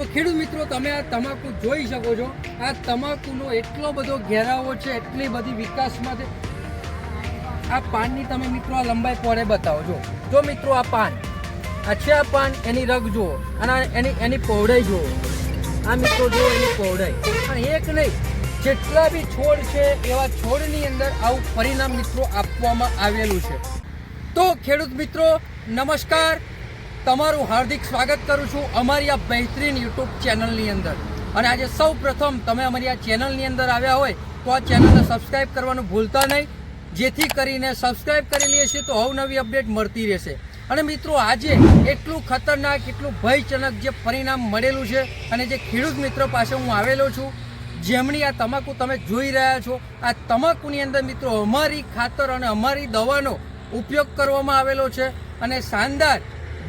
તો ખેડૂત મિત્રો, તમે આ તમાકુ જોઈ શકો છો. આ તમાકુનો એટલો બધો ઘેરાવો છે, એટલી બધી વિકાસમાં છે. આ પાનની તમે મિત્રો આ લંબાઈ પોળે બતાવો. જો જો મિત્રો આ પાન, આ છે આ પાન, એની રગ જુઓ. અને એની એની પહોળાઈ જુઓ. આ મિત્રો જુઓ એની પહોળાઈ. અને એક નહીં, જેટલા બી છોડ છે, એવા છોડની અંદર આવું પરિણામ મિત્રો આપવામાં આવેલું છે. તો ખેડૂત મિત્રો, નમસ્કાર. તમારું હાર્દિક સ્વાગત કરું છું અમારી આ બહેતરીન યુટ્યુબ ચેનલની અંદર. અને આજે સૌ પ્રથમ તમે અમારી આ ચેનલની અંદર આવ્યા હોય તો આ ચેનલને સબસ્ક્રાઈબ કરવાનું ભૂલતા નહીં. જેથી કરીને સબસ્ક્રાઈબ લઈએ છીએ તો અવનવી અપડેટ મળતી રહેશે. અને મિત્રો, આજે એટલું ખતરનાક, એટલું ભયજનક જે પરિણામ મળેલું છે અને જે ખેડૂત મિત્ર પાસે હું આવેલો છું, જેમની આ તમાકુ તમે જોઈ રહ્યા છો, આ તમાકુની અંદર મિત્રો અમારી ખાતર અને અમારી દવાનો ઉપયોગ કરવામાં આવેલો છે. અને શાનદાર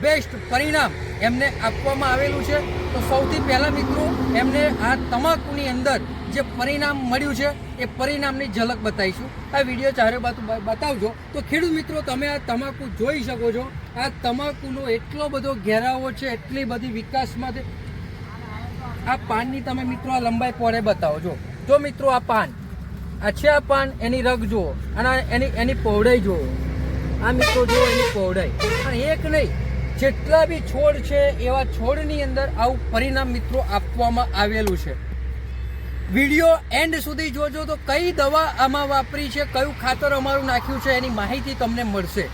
બેસ્ટ પરિણામ એમને આપવામાં આવેલું છે. તો સૌથી પહેલાં મિત્રો, એમને આ તમાકુની અંદર જે પરિણામ મળ્યું છે, એ પરિણામની ઝલક બતાવીશું. આ વીડિયો ચારે બાજુ બતાવજો. તો ખેડૂત મિત્રો, તમે આ તમાકુ જોઈ શકો છો. આ તમાકુનો એટલો બધો ઘેરાવો છે, એટલી બધી વિકાસમાં છે આ પાનની તમે મિત્રો, આ લંબાઈ પોળે બતાવો જો જો મિત્રો, આ પાન, આ છે આ પાન, એની રગ જુઓ. અને એની એની પહોળાઈ જુઓ. આ મિત્રો જુઓ, એની પહોળાઈ. અને એક નહીં જેટલા બી છોડ છે એવા છોડની અંદર આવું પરિણામ મિત્રો આપવામાં આવેલું છે. વીડિયો એન્ડ સુધી જોજો તો કઈ દવા આમાં વાપરી છે કયું ખાતર અમારું નાખ્યું છે એની માહિતી તમને મળશે.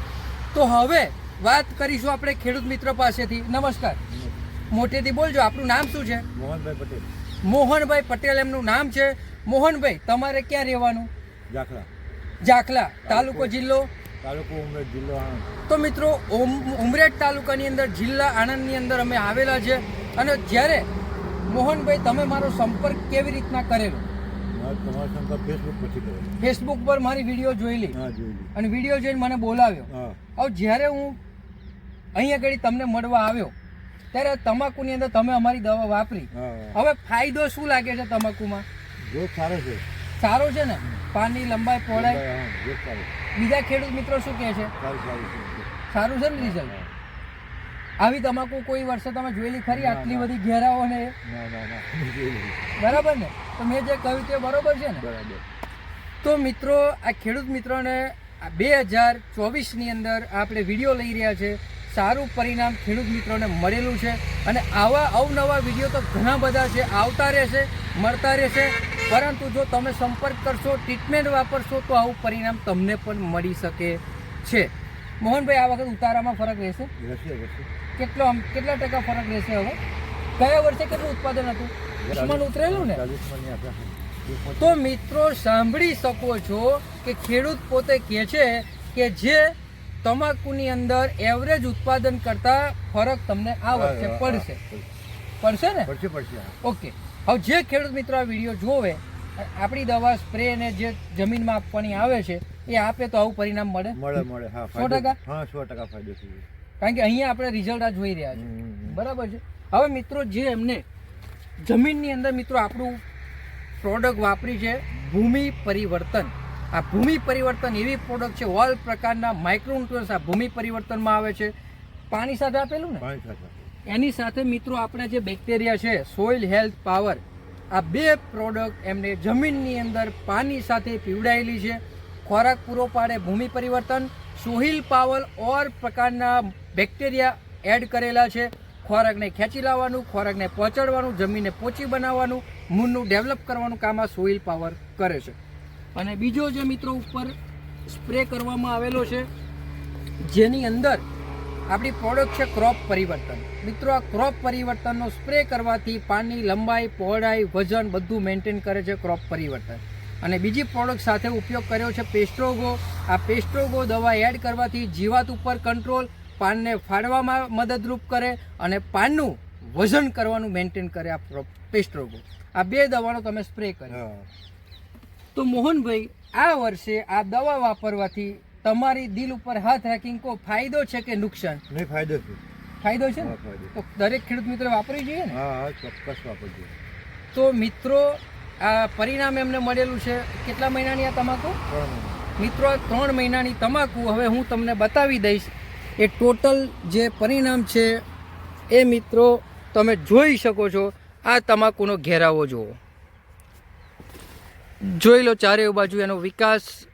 તો હવે વાત કરીશું આપણે ખેડૂત મિત્ર પાસેથી. નમસ્કાર. મોટેથી બોલજો આપણું નામ શું છે? મોહનભાઈ પટેલ. મોહનભાઈ પટેલ એમનું નામ છે. મોહનભાઈ તમારે ક્યાં રહેવાનું? જાખલા. જાખલા તાલુકો. જિલ્લો? તાલુકો ઉમરેઠ જિલ્લો આણંદ. તો મિત્રો ઉમ- ઉમરેઠ તાલુકાની અંદર જિલ્લા આણંદની અંદર અમે આવેલા છે. અને જ્યારે મોહનભાઈ તમે મારો સંપર્ક કેવી રીતના કરેલો? તમારો સંપર્ક ફેસબુક પછી કરેલો. ફેસબુક પર મારી વીડિયો જોયેલી હા જોઈ અને વીડિયો જોઈને મને બોલાવ્યો. હવે જ્યારે હું અહીંયા આગળ તમને મળવા આવ્યો ત્યારે તમાકુની અંદર તમે અમારી દવા વાપરી. હવે ફાયદો શું લાગે છે તમાકુમાં? જો સારો છે. સારો છે ને? પાનની લંબાઈ પહોળાઈ? સારો બીજા ખેડૂત મિત્રો શું કહે છે? સારું છે ને રિઝલ્ટ? આવી તમાકુ કોઈ વર્ષે તમે જોયેલી ખરી? આટલી બધી ઘેરાઓ ને. બરાબર ને? તો મેં જે કહ્યું તે બરોબર છે ને? બરાબર. તો મિત્રો આ ખેડૂત મિત્રોને બે હજાર ચોવીસની અંદર આપણે વીડિયો લઈ રહ્યા છે. સારું પરિણામ ખેડૂત મિત્રોને મળેલું છે અને આવા અવનવા વીડિયો તો ઘણા બધા છે આવતા રહેશે મળતા રહેશે. પરંતુ જો તમે સંપર્ક કરશો ટ્રીટમેન્ટ વાપરશો તો આવું પરિણામ તમને પણ મળી શકે છે. મોહનભાઈ આ વખત ઉતારામાં ફરક રહેશે? કેટલો આમ કેટલા ટકા ફરક રહેશે હવે? ગયા વર્ષે કેટલું ઉત્પાદન હતું? દુશ્મન ઉતરેલું ને? તો મિત્રો સાંભળી શકો છો કે ખેડૂત પોતે કહે છે કે જે તમાકુની અંદર એવરેજ ઉત્પાદન કરતા ફરક તમને આ વર્ષે પડશે. પડશે ને? પડશે પડશે ઓકે. હવે જે ખેડૂત મિત્રો આ વીડિયો જોવે આપણી દવા સ્પ્રે ને જે જમીનમાં આપવાની આવે છે એ આપે તો આવું પરિણામ મળે? મળે મળે હા સો ટકા? હા સો ટકા ફાયદો થઈ કારણ કે અહીંયા આપણે રિઝલ્ટ આ જોઈ રહ્યા હમ, છે હમ, હમ. બરાબર છે? હવે મિત્રો જે એમને જમીનની અંદર મિત્રો આપણું પ્રોડક્ટ વાપરી છે ભૂમિ પરિવર્તન. આ ભૂમિ પરિવર્તન એવી પ્રોડક્ટ છે ઓલ પ્રકારના માઇક્રોન્યુટ્રન્સ આ ભૂમિ પરિવર્તનમાં આવે છે. પાણી સાથે આપેલું ને? એની સાથે મિત્રો આપણે જે બેક્ટેરિયા છે સોઇલ હેલ્થ પાવર આ બે પ્રોડક્ટ એમને જમીનની અંદર પાણી સાથે પીવડાયેલી છે. ખોરાક પૂરો પાડે ભૂમિ પરિવર્તન સોહિલ પાવર ઓર પ્રકારના બેક્ટેરિયા એડ કરેલા છે. ખોરાકને ખેંચી લાવવાનું ખોરાકને પહોંચાડવાનું જમીનને પોચી બનાવવાનું મૂળનું ડેવલપ કરવાનું કામ આ સોઇલ પાવર કરે છે. અને બીજો જે મિત્રો ઉપર સ્પ્રે કરવામાં આવેલો છે, જેની અંદર આપણી પ્રોડક્ટ છે ક્રોપ પરિવર્તન. મિત્રો, આ ક્રોપ પરિવર્તનનો સ્પ્રે કરવાથી પાનની લંબાઈ, પહોળાઈ, વજન બધું મેન્ટેન કરે છે ક્રોપ પરિવર્તન. અને બીજી પ્રોડક્ટ સાથે ઉપયોગ કર્યો છે પેસ્ટ્રોગો આ પેસ્ટ્રોગો દવા એડ કરવાથી જીવાત ઉપર કંટ્રોલ પાનને ફાડવામાં મદદરૂપ કરે અને પાનનું વજન કરવાનું મેન્ટેન કરે આ પેસ્ટ્રોગો આ બે દવાનો તમે સ્પ્રે કર્યો. તો મોહનભાઈ આ વર્ષે આ દવા વાપરવાથી તમારી દિલ ઉપર હાથ રાખીને કોઈ ફાયદો છે કે નુકસાન? નહીં ફાયદો છે. ફાયદો છે તો દરેક ખેડૂત મિત્ર વાપરવી જોઈએ ને? હા હા ચોક્કસ વાપરજો. તો મિત્રો આ પરિણામ એમને મળેલું છે કેટલા મહિનાની આ તમાકુ? મિત્રો આ ત્રણ મહિનાની તમાકુ હવે હું તમને બતાવી દઈશ. એ ટોટલ જે પરિણામ છે એ મિત્રો તમે જોઈ શકો છો. આ તમાકુનો ઘેરાવો જુઓ. જોઈ લો ચારે બાજુ એનો વિકાસ,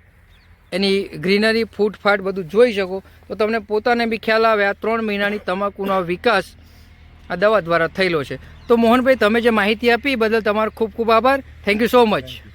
એની ગ્રીનરી ફૂટફાટ બધું જોઈ શકો. તો તમને પોતાને બી ખ્યાલ આવે, આ ત્રણ મહિનાની તમાકુનો વિકાસ આ દવા દ્વારા થયેલો છે. તો મોહનભાઈ, તમે જે માહિતી આપી બદલ તમારો ખૂબ ખૂબ આભાર. Thank you so much